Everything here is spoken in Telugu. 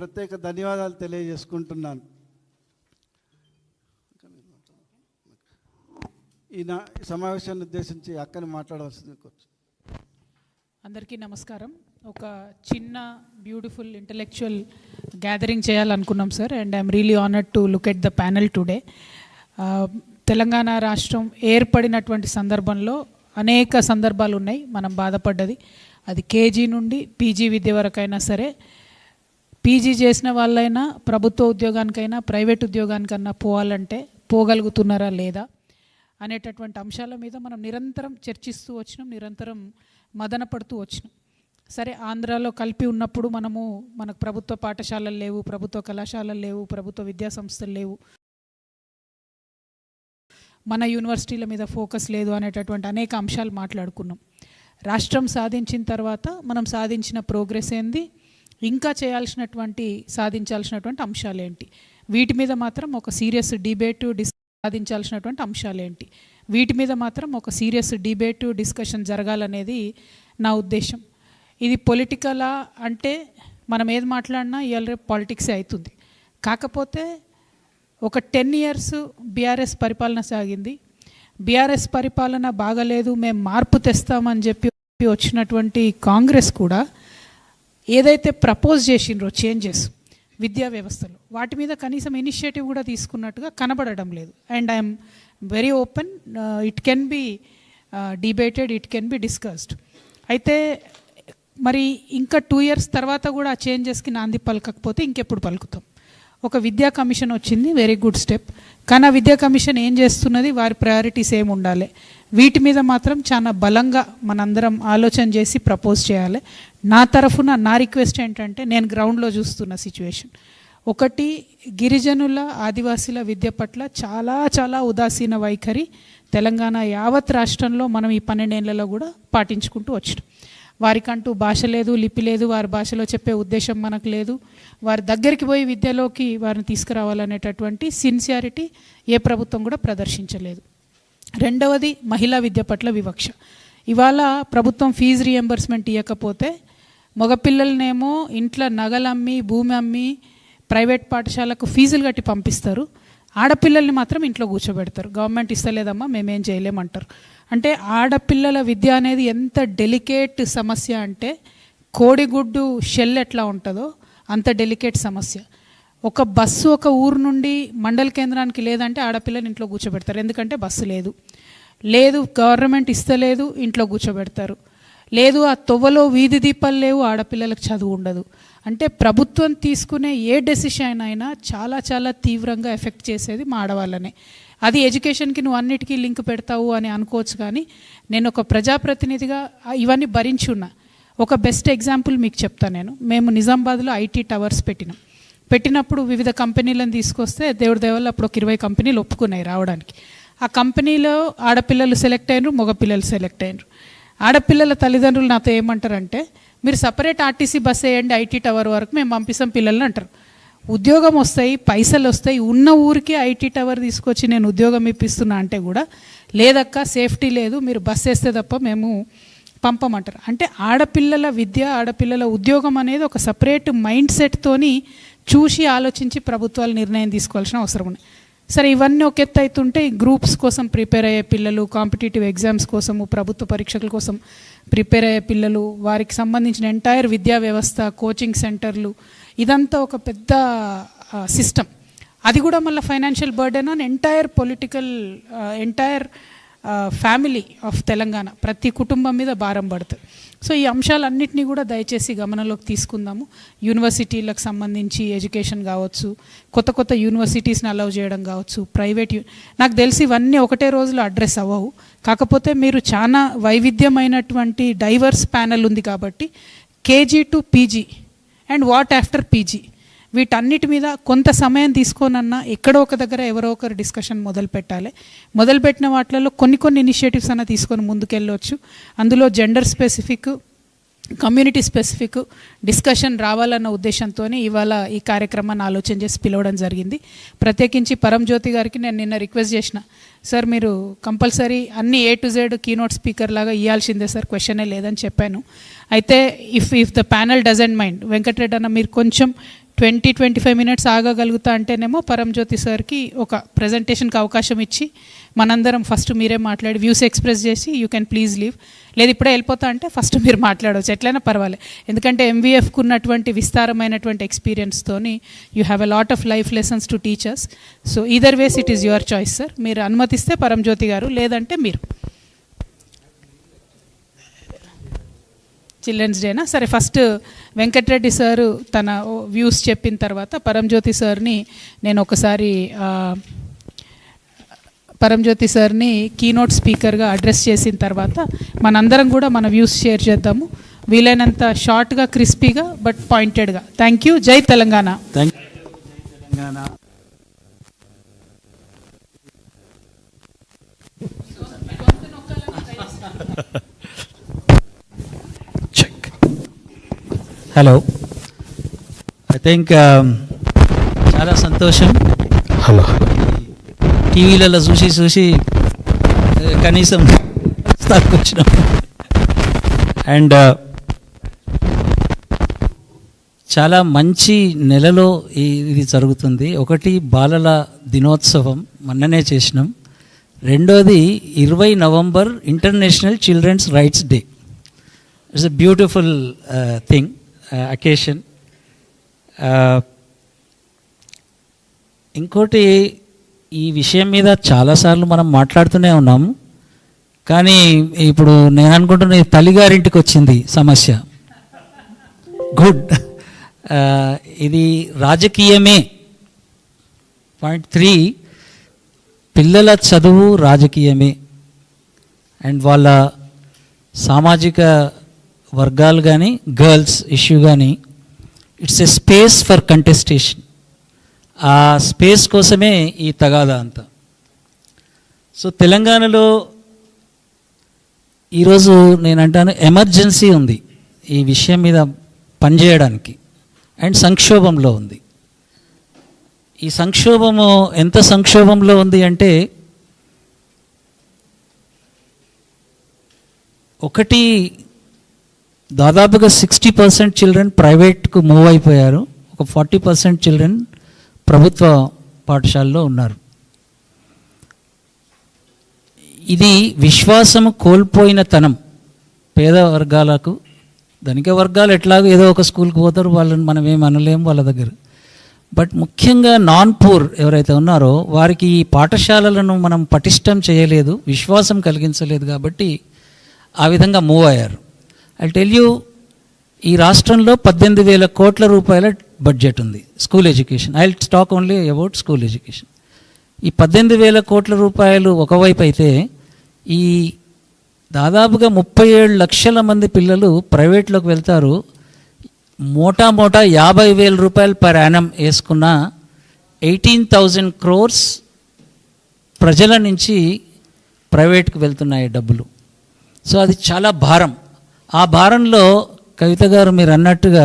ప్రత్యేక ధన్యవాదాలు తెలియజేసుకుంటున్నాను. ఈ నా సమావేశాన్ని ఉద్దేశించి అక్కని మాట్లాడవలసింది అందరికీ నమస్కారం. ఒక చిన్న beautiful intellectual gathering చేయాలనుకున్నాం sir and I'm really honoured to look at the panel today Telangana రాష్ట్రం ఏర్పడినటువంటి సందర్భంలో అనేక సందర్భాలు ఉన్నాయి మనం బాధపడ్డది. అది కేజీ నుండి పీజీ విద్య వరకైనా సరే పీజీ చేసిన వాళ్ళైనా ప్రభుత్వ ఉద్యోగానికైనా ప్రైవేట్ ఉద్యోగానికన్నా పోవాలంటే పోగలుగుతున్నారా లేదా అనేటటువంటి అంశాల మీద మనం నిరంతరం చర్చిస్తూ వచ్చినాం నిరంతరం మదన పడుతూ వచ్చినాం. సరే ఆంధ్రాలో కలిపి ఉన్నప్పుడు మనము మనకు ప్రభుత్వ పాఠశాలలు లేవు ప్రభుత్వ కళాశాలలు లేవు ప్రభుత్వ విద్యా సంస్థలు లేవు. మన యూనివర్సిటీల మీద ఫోకస్ లేదు అనేటటువంటి అనేక అంశాలు మాట్లాడుకున్నాం. రాష్ట్రం సాధించిన తర్వాత మనం సాధించిన ప్రోగ్రెస్ ఏంది? ఇంకా చేయాల్సినటువంటి సాధించాల్సినటువంటి అంశాలు ఏంటి వీటి మీద మాత్రం ఒక సీరియస్ డిబేటు డిస్ సాధించాల్సినటువంటి అంశాలు ఏంటి వీటి మీద మాత్రం ఒక సీరియస్ డిబేటు డిస్కషన్ జరగాలనేది నా ఉద్దేశం. ఇది పొలిటికలా అంటే మనం ఏది మాట్లాడినా ఇవాళ రేపు పాలిటిక్సే అవుతుంది కాకపోతే ఒక టెన్ ఇయర్స్ బీఆర్ఎస్ పరిపాలన సాగింది. బీఆర్ఎస్ పరిపాలన బాగలేదు మేము మార్పు తెస్తామని చెప్పి వచ్చినటువంటి కాంగ్రెస్ కూడా ఏదైతే ప్రపోజ్ చేసిండ్రో చేంజెస్ విద్యా వ్యవస్థలో వాటి మీద కనీసం ఇనిషియేటివ్ కూడా తీసుకున్నట్టుగా కనబడడం లేదు. And I'm very open it can be debated it can be discussed అయితే మరి ఇంకా టూ ఇయర్స్ తర్వాత కూడా ఆ చేంజెస్కి నాంది పలకకపోతే ఇంకెప్పుడు పలుకుతాం. ఒక విద్యా కమిషన్ వచ్చింది వెరీ గుడ్ స్టెప్ కానీ ఆ విద్యా కమిషన్ ఏం చేస్తున్నది? వారి ప్రయారిటీస్ ఏమి ఉండాలి? వీటి మీద మాత్రం చాలా బలంగా మనందరం ఆలోచన చేసి ప్రపోజ్ చేయాలి. నా తరఫున నా రిక్వెస్ట్ ఏంటంటే నేను గ్రౌండ్లో చూస్తున్న సిచ్యువేషన్. ఒకటి గిరిజనుల ఆదివాసీల విద్య పట్ల చాలా చాలా ఉదాసీన వైఖరి తెలంగాణ యావత్ రాష్ట్రంలో మనం ఈ పన్నెండేళ్ళలో కూడా పాటించుకుంటూ వచ్చినాం. వారికంటూ భాష లేదు లిపి లేదు వారి భాషలో చెప్పే ఉద్దేశం మనకు లేదు. వారి దగ్గరికి పోయి విద్యలోకి వారిని తీసుకురావాలనేటటువంటి సిన్సియారిటీ ఏ ప్రభుత్వం కూడా ప్రదర్శించలేదు. రెండవది మహిళా విద్య పట్ల వివక్ష. ఇవాళ ప్రభుత్వం ఫీజు రియంబర్స్మెంట్ ఇవ్వకపోతే మగపిల్లలనేమో ఇంట్లో నగలమ్మి భూమి అమ్మి ప్రైవేట్ పాఠశాలకు ఫీజులు కట్టి పంపిస్తారు. ఆడపిల్లల్ని మాత్రం ఇంట్లో కూర్చోబెడతారు. గవర్నమెంట్ ఇస్తలేదమ్మా మేమేం చేయలేమంటారు. అంటే ఆడపిల్లల విద్య అనేది ఎంత డెలికేట్ సమస్య అంటే కోడిగుడ్డు షెల్ ఎట్లా ఉంటుందో అంత డెలికేట్ సమస్య. ఒక బస్సు ఒక ఊరు నుండి మండల కేంద్రానికి లేదంటే ఆడపిల్లని ఇంట్లో కూర్చోబెడతారు. ఎందుకంటే బస్సు లేదు. లేదు గవర్నమెంట్ ఇస్తలేదు ఇంట్లో కూర్చోబెడతారు. లేదు ఆ తొవ్వలో వీధి దీపాలు లేవు ఆడపిల్లలకు చదువు ఉండదు. అంటే ప్రభుత్వం తీసుకునే ఏ డెసిషన్ అయినా చాలా చాలా తీవ్రంగా ఎఫెక్ట్ చేసేది మా ఆడవాళ్ళనే. అది ఎడ్యుకేషన్కి నువ్వు అన్నిటికీ లింక్ పెడతావు అని అనుకోవచ్చు కానీ నేను ఒక ప్రజాప్రతినిధిగా ఇవన్నీ భరించి ఉన్నా. ఒక బెస్ట్ ఎగ్జాంపుల్ మీకు చెప్తాను నేను. మేము నిజామాబాద్లో ఐటీ టవర్స్ పెట్టినాం. పెట్టినప్పుడు వివిధ కంపెనీలను తీసుకొస్తే దేవుడి దేవల్ల అప్పుడు ఒక ఇరవై కంపెనీలు ఒప్పుకున్నాయి రావడానికి. ఆ కంపెనీలో ఆడపిల్లలు సెలెక్ట్ అయినరు మగపిల్లలు సెలెక్ట్ అయినరు. ఆడపిల్లల తల్లిదండ్రులు నాతో ఏమంటారంటే మీరు సపరేట్ ఆర్టీసీ బస్ వేయండి ఐటీ టవర్ వరకు మేము పంపిస్తాం పిల్లల్ని అంటారు. ఉద్యోగం వస్తాయి పైసలు వస్తాయి. ఉన్న ఊరికే ఐటీ టవర్ తీసుకొచ్చి నేను ఉద్యోగం ఇప్పిస్తున్నా అంటే కూడా లేదక్క సేఫ్టీ లేదు మీరు బస్ వేస్తే తప్ప మేము పంపమంటారు. అంటే ఆడపిల్లల విద్య ఆడపిల్లల ఉద్యోగం అనేది ఒక సపరేట్ మైండ్ సెట్తోని చూసి ఆలోచించి ప్రభుత్వాలు నిర్ణయం తీసుకోవాల్సిన అవసరం ఉంది. సరే ఇవన్నీ ఒక ఎత్తు అవుతుంటే గ్రూప్స్ కోసం ప్రిపేర్ అయ్యే పిల్లలు కాంపిటేటివ్ ఎగ్జామ్స్ కోసము ప్రభుత్వ పరీక్షల కోసం ప్రిపేర్ అయ్యే పిల్లలు వారికి సంబంధించిన ఎంటైర్ విద్యా వ్యవస్థ కోచింగ్ సెంటర్లు ఇదంతా ఒక పెద్ద సిస్టమ్. అది కూడా మళ్ళీ ఫైనాన్షియల్ బర్డెన్ అని entire political entire family of Telangana ప్రతి కుటుంబం మీద భారం పడుతుంది. సో ఈ అంశాలన్నింటినీ కూడా దయచేసి గమనంలోకి తీసుకుందాము. యూనివర్సిటీలకు సంబంధించి ఎడ్యుకేషన్ కావచ్చు కొత్త కొత్త యూనివర్సిటీస్ని అలౌ చేయడం కావచ్చు ప్రైవేట్ నాకు తెలిసి ఇవన్నీ ఒకటే రోజులో అడ్రస్ అవ్వవు. కాకపోతే మీరు చాలా వైవిధ్యమైనటువంటి డైవర్స్ ప్యానల్ ఉంది కాబట్టి KG to PG and what after PG. వీటన్నిటి మీద కొంత సమయం తీసుకోనన్నా ఎక్కడో ఒక దగ్గర ఎవరో ఒకరు డిస్కషన్ మొదలు పెట్టాలి మొదలుపెట్టిన వాటిలలో కొన్ని కొన్ని ఇనిషియేటివ్స్ అన్న తీసుకొని ముందుకెళ్ళవచ్చు అందులో gender specific community specific discussion రావాలన్న ఉద్దేశంతోనే ఇవాళ ఈ కార్యక్రమాన్ని ఆలోచన చేసి పిలవడం జరిగింది. ప్రత్యేకించి పరంజ్యోతి గారికి నేను నిన్న రిక్వెస్ట్ చేసిన సార్ మీరు కంపల్సరీ అన్ని A to Z keynote speaker లాగా ఇవ్వాల్సిందే సార్ క్వశ్చనే లేదని చెప్పాను. అయితే if if the panel doesn't mind Venkata Reddy అన్న మీరు కొంచెం ట్వంటీ ట్వంటీ ఫైవ్ మినిట్స్ ఆగగలుగుతా అంటేనేమో పరంజ్యోతి సార్కి ఒక ప్రజెంటేషన్కి అవకాశం ఇచ్చి మనందరం ఫస్ట్ మీరే మాట్లాడి వ్యూస్ ఎక్స్ప్రెస్ చేసి యూ కెన్ ప్లీజ్ లీవ్. లేదు ఇప్పుడే వెళ్ళిపోతా అంటే ఫస్ట్ మీరు మాట్లాడవచ్చు. ఎట్లయినా పర్వాలేదు ఎందుకంటే ఎంవీఎఫ్కి ఉన్నటువంటి విస్తారమైనటువంటి ఎక్స్పీరియన్స్తోని you have a lot of life lessons to teachers so either ways it is your choice sir మీరు అనుమతిస్తే పరంజ్యోతి గారు లేదంటే మీరు. చిల్డ్రన్స్ డేనా సరే ఫస్ట్ వెంకటరెడ్డి సారు తన వ్యూస్ చెప్పిన తర్వాత పరంజ్యోతి సార్ని నేను ఒకసారి పరంజ్యోతి సార్ని కీనోట్ స్పీకర్గా అడ్రస్ చేసిన తర్వాత మనందరం కూడా మన వ్యూస్ షేర్ చేద్దాము. వీలైనంత షార్ట్గా క్రిస్పీగా బట్ పాయింటెడ్గా థ్యాంక్ యూ జై Telangana. Thank Telangana. Check hello I think చాలా సంతోషం. హలో. టీవీలలో చూసి చూసి uh, కనీసం స్థాయికి వచ్చినాం. అండ్ చాలా మంచి నెలలో ఇది జరుగుతుంది. ఒకటి బాలల దినోత్సవం మొన్ననే చేసినాం. రెండోది ఇరవై November international children's rights day. It's a beautiful thing Uh, occasion uh, ఇంకోటి ఈ విషయం మీద చాలాసార్లు మనం మాట్లాడుతూనే ఉన్నాము కానీ ఇప్పుడు నేను అనుకుంటున్న తల్లిగారింటికి వచ్చింది సమస్య. గుడ్ uh, ఇది రాజకీయమే. పాయింట్ త్రీ పిల్లల చదువు రాజకీయమే. అండ్ వాళ్ళ సామాజిక వర్గాలు కానీ గర్ల్స్ ఇష్యూ కానీ it's a space for contestation ఆ స్పేస్ కోసమే ఈ తగాదా అంతా. సో తెలంగాణలో ఈరోజు నేను అంటాను ఎమర్జెన్సీ ఉంది ఈ విషయం మీద పనిచేయడానికి అండ్ సంక్షోభంలో ఉంది. ఈ సంక్షోభము ఎంత సంక్షోభంలో ఉంది అంటే ఒకటి దాదాపుగా సిక్స్టీ పర్సెంట్ చిల్డ్రన్ ప్రైవేట్కు మూవ్ అయిపోయారు. ఒక ఫార్టీ పర్సెంట్ చిల్డ్రన్ ప్రభుత్వ పాఠశాలలో ఉన్నారు. ఇది విశ్వాసము కోల్పోయిన తనం పేద వర్గాలకు. ధనిక వర్గాలు ఎట్లాగో ఏదో ఒక స్కూల్కి పోతారు వాళ్ళని మనం ఏం అనలేము వాళ్ళ దగ్గర. బట్ ముఖ్యంగా నాన్ పూర్ ఎవరైతే ఉన్నారో వారికి ఈ పాఠశాలలను మనం పటిష్టం చేయలేదు విశ్వాసం కలిగించలేదు కాబట్టి ఆ విధంగా మూవ్ అయ్యారు. ఐ టెల్ యూ ఈ రాష్ట్రంలో పద్దెనిమిది వేల కోట్ల రూపాయల బడ్జెట్ ఉంది school education I talk only about school education ఈ పద్దెనిమిది వేల కోట్ల రూపాయలు ఒకవైపు అయితే ఈ దాదాపుగా ముప్పై ఏడు లక్షల మంది పిల్లలు ప్రైవేట్లోకి వెళ్తారు. మోటా మోటా యాభై వేల రూపాయలు పర్ యానం వేసుకున్న ఎయిటీన్ థౌజండ్ క్రోర్స్ ప్రజల నుంచి ప్రైవేట్కి వెళ్తున్నాయి డబ్బులు. సో అది చాలా భారం. ఆ భారంలో కవిత గారు మీరు అన్నట్టుగా